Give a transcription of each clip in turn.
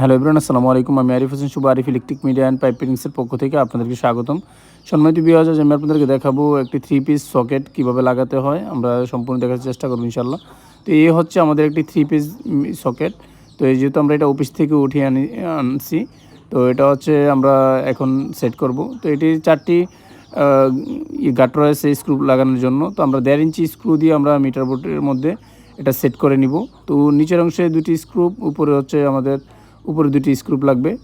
Hello everyone, আসসালামু আলাইকুম। আমি Arif Hossain Shuvo Arif electric media and pipe পক্ষ থেকে আপনাদেরকে স্বাগতম। সম্মানিত বিয়াজ আমি আপনাদেরকে দেখাবো একটি থ্রি পিস সকেট কীভাবে লাগাতে হয়। আমরা সম্পূর্ণ দেখার চেষ্টা করব ইনশাল্লাহ তো এই হচ্ছে আমাদের একটি থ্রি পিস সকেট তো এই যেহেতু আমরা এটা অফিস থেকে উঠিয়ে আনি, আনছি, তো এটা হচ্ছে আমরা এখন সেট করব। তো এটি চারটি গাট রয়েছে স্ক্রু লাগানোর জন্য। তো আমরা দেড় ইঞ্চি স্ক্রু দিয়ে আমরা মিটার বোর্ডের মধ্যে এটা সেট করে নিব। তো নিচের অংশে দুটি স্ক্রু উপরে হচ্ছে আমাদের উপরে দুটি স্ক্রুপ লাগবে।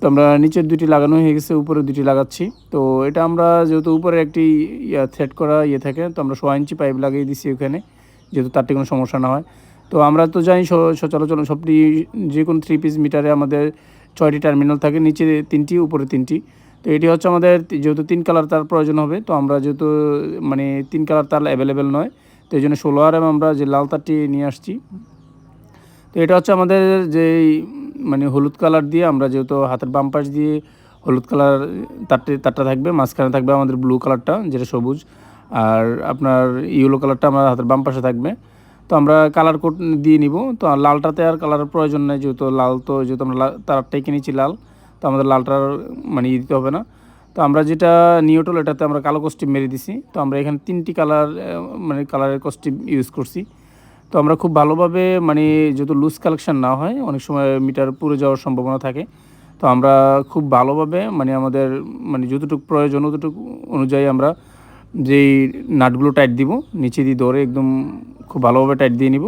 তো আমরা নিচের দুটি লাগানো হয়ে গেছে উপরে দুটি লাগাচ্ছি। তো এটা আমরা যেহেতু উপরে একটি ইয়া থ্রেড করা ইয়ে থাকে, তো আমরা সোয়া ইঞ্চি পাইপ লাগিয়ে দিচ্ছি ওখানে, যেহেতু তারটি কোনো সমস্যা না হয়। তো আমরা তো জানি স- সচরাচর সবটি যে কোনো থ্রি পিস মিটারে আমাদের ছয়টি টার্মিনাল থাকে, নিচে তিনটি, উপরে তিনটি। তো এটি হচ্ছে আমাদের যেহেতু তিন কালার তার প্রয়োজন হবে, তো আমরা যেহেতু মানে তিন কালার তার অ্যাভেলেবেল নয়, তো এই জন্য ষোলো আর আমরা যে লাল তারটি নিয়ে আসছি। তো এটা হচ্ছে আমাদের যে মানে হলুদ কালার দিয়ে আমরা যেহেতু হাতের বাম পাশ দিয়ে হলুদ কালার তারটি, তারটা থাকবে, মাঝখানে থাকবে আমাদের ব্লু কালারটা যেটা সবুজ। আর আপনার ইয়েলো কালারটা আমার হাতের বাম পাশে থাকবে। তো আমরা কালার কোড দিয়ে নিব। তো লালটাতে আর কালারের প্রয়োজন নেই, যেহেতু লাল তো, যেহেতু আমরা তারটাই কিনেছি লাল, তো আমাদের লালটার মানে ই দিতে হবে না। তো আমরা যেটা নিউট্রাল এটাতে আমরা কালো কস্টিম মেরে দিছি। তো আমরা এখানে তিনটি কালার মানে কালারের কস্টিম ইউজ করছি। তো আমরা খুব ভালোভাবে মানে যেহেতু লুজ কালেকশন না হয়, অনেক সময় মিটার পুড়ে যাওয়ার সম্ভাবনা থাকে। তো আমরা খুব ভালোভাবে মানে আমাদের মানে যতটুকু প্রয়োজন ততটুকু অনুযায়ী আমরা যেই নাটগুলো টাইট দিব, নিচে দিয়ে ধরে একদম খুব ভালোভাবে টাইট দিয়ে নিব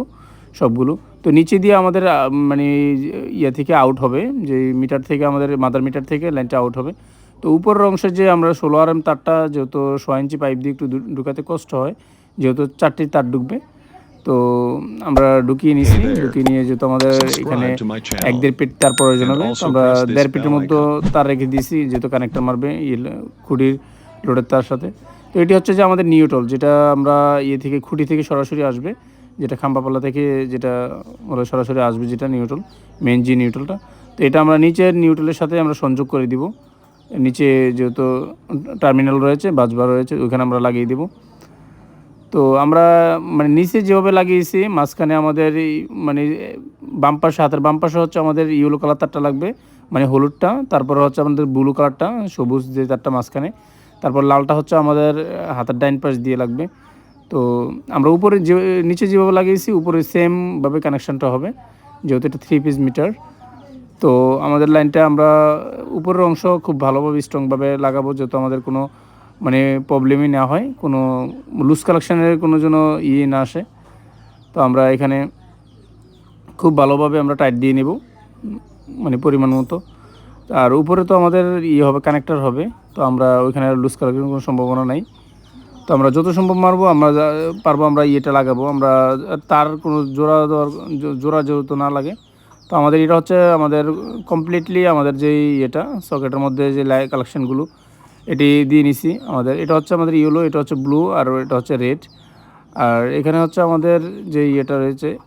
সবগুলো। তো নিচে দিয়ে আমাদের মানে ইয়ে থেকে আউট হবে, যে মিটার থেকে আমাদের মাদার মিটার থেকে লাইনটা আউট হবে। তো উপরের অংশে যে আমরা ষোলো আর এম তারটা, যেহেতু ছয় ইঞ্চি পাইপ দিয়ে একটু ঢুকাতে কষ্ট হয়, যেহেতু চারটি তার ঢুকবে তো আমরা ঢুকিয়ে নিছি ঢুকিয়ে নিয়ে যেহেতু আমাদের এখানে. এক দেড় পিট তার প্রয়োজন হবে আমরা দেড় পিটের মধ্যে তার রেখে দিয়েছি যেহেতু কানেক্টর মারবে ইয়ে খুঁটির লোডের তার সাথে। তো এটি হচ্ছে যে আমাদের নিউটল যেটা আমরা ইয়ে থেকে খুঁটি থেকে সরাসরি আসবে যেটা খাম্পাপালা থেকে যেটা ওরা সরাসরি আসবে যেটা নিউটল মেন জি নিউটলটা তো এটা আমরা নিচের নিউটলের সাথে আমরা সংযোগ করে দিব। নিচে যেহেতু টার্মিনাল রয়েছে বাজবার রয়েছে ওইখানে আমরা লাগিয়ে দিব। তো আমরা মানে নিচে যেভাবে লাগিয়েছি, মাঝখানে আমাদের মানে বাম পাশে, হাতের বাম পাশে হচ্ছে আমাদের ইয়েলো কালার তারটা লাগবে মানে হলুদটা, তারপরে হচ্ছে আমাদের ব্লু কালারটা, সবুজ যে তারটা মাঝখানে, তারপর লালটা হচ্ছে আমাদের হাতের ডাইন পাশ দিয়ে লাগবে। তো আমরা উপরে যে, নিচে যেভাবে লাগিয়েছি, উপরে সেমভাবে কানেকশানটা হবে, যেহেতু এটা থ্রি পিস মিটার তো আমাদের লাইনটা আমরা, উপরের অংশ খুব ভালোভাবে স্ট্রংভাবে লাগাবো, যেহেতু আমাদের কোনো মানে প্রবলেমই না হয়, কোনো লুজ কালেকশানের কোনো যেন ইয়ে না আসে। তো আমরা এখানে খুব ভালোভাবে আমরা টাইট দিয়ে নেব মানে পরিমাণ মতো। আর উপরে তো আমাদের ইয়ে হবে কানেক্টার হবে, তো আমরা ওইখানে লুজ কালেকশনের কোনো সম্ভাবনা নাই। তো আমরা যত সম্ভব মারবো, আমরা পারব আমরা ইয়েটা লাগাবো। আমরা তার কোনো জোড়া দেওয়ার, জোড়া যেহেতু না লাগে, তো আমাদের এটা হচ্ছে আমাদের কমপ্লিটলি আমাদের যেই ইয়েটা সকেটের মধ্যে যে লাই কালেকশানগুলো এটি দিয়ে নিছি আমাদের। এটা হচ্ছে আমাদের ইয়েলো, এটা হচ্ছে ব্লু আর এটা হচ্ছে রেড। আর এখানে হচ্ছে আমাদের যে ইয়েটা রয়েছে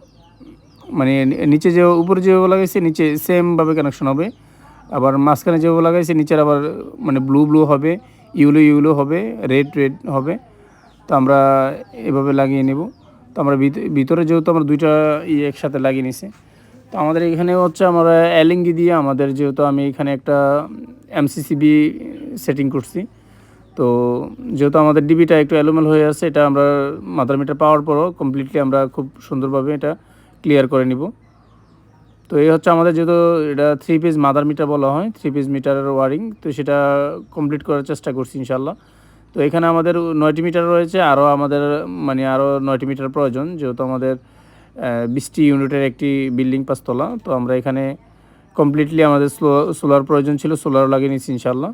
মানে নিচে যে উপরে যেভাবে লাগাইছে, নিচে সেমভাবে কানেকশন হবে। আবার মাঝখানে যেভাবে লাগাইছে, নিচের আবার মানে ব্লু ব্লু হবে ইউলো ইউলো হবে রেড রেড হবে। তো আমরা এভাবে লাগিয়ে নেব। তো আমরা ভিত- ভিতরে যেহেতু আমরা দুইটা ইয়ে একসাথে লাগিয়ে নিছি। তো আমাদের এখানে হচ্ছে আমরা অ্যালিঙ্গি দিয়ে আমাদের যেহেতু আমি এখানে একটা এমসিসিবি সেটিং করছি, তো যেহেতু আমাদের ডিবিটা একটু অ্যালোমেল হয়ে আছে, এটা আমরা মাদার মিটার পাওয়ার পরও কমপ্লিটলি আমরা খুব সুন্দরভাবে এটা ক্লিয়ার করে নিব। তো এই হচ্ছে আমাদের যেহেতু এটা থ্রি পিস মাদার মিটার বলা হয় থ্রি পিস মিটারের ওয়ারিং তো সেটা কমপ্লিট করার চেষ্টা করছি ইনশাল্লাহ তো এখানে আমাদের নয়টি মিটার রয়েছে, আরও আমাদের মানে আরও নয়টি মিটার প্রয়োজন, যেহেতু আমাদের বিশটি ইউনিটের একটি বিল্ডিং পাঁচতলা। তো আমরা এখানে কমপ্লিটলি আমাদের সোলার প্রয়োজন ছিল সোলার লাগিয়ে নিচ্ছি ইনশাল্লাহ